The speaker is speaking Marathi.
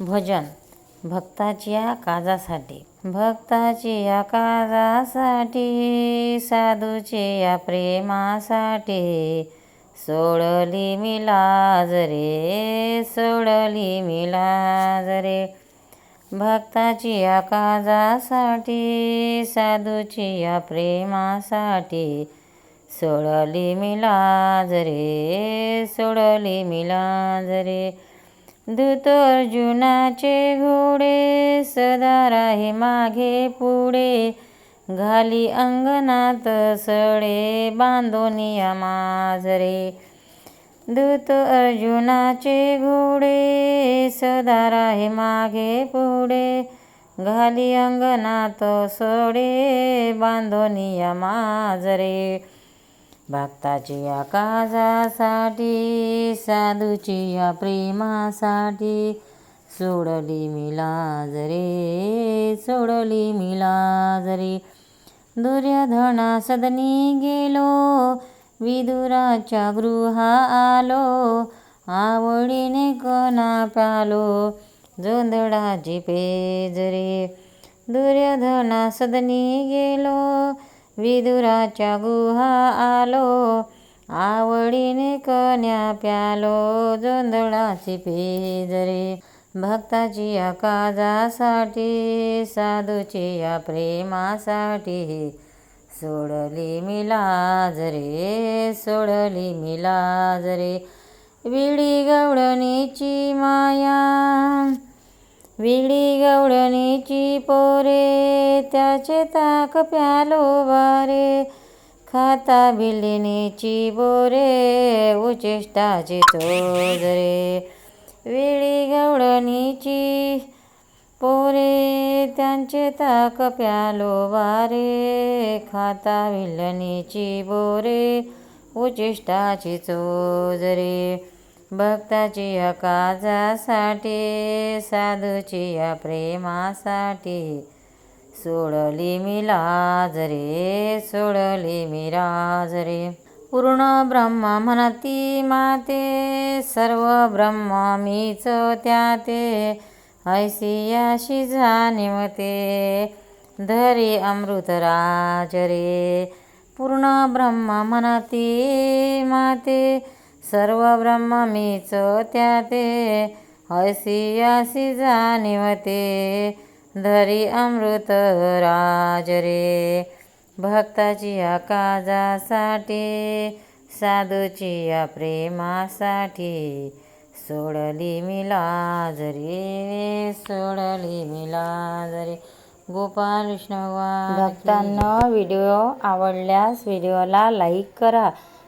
भजन भक्ताची या काजासाठी. भक्ताची या काजासाठी साधूची या प्रेमासाठी. सोडली मी लाज रे सोडली मी लाज रे. भक्ताची या काजासाठी साधूची या प्रेमासाठी. सोडली मी लाज रे सोडली मी लाज रे. दूत अर्जुनाचे घोडे सदा राहे मागे पुढे. घाली अंगणात सडे बांधोनिया माजरे. दूत अर्जुनाचे घोडे सदा राहे मागे पुढे. घाली अंगणात सडे बांधोनिया माजरे. भक्ताची या काजासाठी साधूची या प्रेमासाठी. सोडली मी लाज रे सोडली मी लाज रे. दुर्योधना सदनी गेलो विदुराच्या गृहा आलो. आवडीने कणा पालो जोंधळाची पेज रे. दुर्योधना सदनी गेलो विदुराच्या गुहा आलो. आवडीने कन्या प्यालो. जोंधळाची पेजरे भक्ताची या काजासाठी साधूची या प्रेमासाठी. सोडली मी लाज रे सोडली मी लाज रे. विडी गवळणीची माया. विडी गवळणीची पोरे त्याचे ताक प्यालो बारे खाता बिल्लिनीची बोरे उचिष्टाची चोज विळी विडी गवळणीची पोरे त्यांचे ताक प्यालो वारे. खाता विल्लनीची बोरे उचिष्टाची चोजरे भक्ताची या काजासाठी साधूची या प्रेमासाठी. सोडली मी लाज रे सोडली मी राज रे. पूर्ण ब्रह्म म्हणती माते सर्व ब्रह्म मीच त्याते. ऐसी अशी जाणीवते धरी अमृतराज रे. पूर्ण ब्रह्म म्हणती माते सर्व ब्रह्म मीच त्याते ते अशी जाणीवते धरी अमृत राज रे. भक्ताची या काजासाठी साधूची या प्रेमासाठी सोडली मी लाज रे सोडली मी लाज रे. गोपाल कृष्ण भक्तांना व्हिडिओ आवडल्यास व्हिडिओला लाईक करा.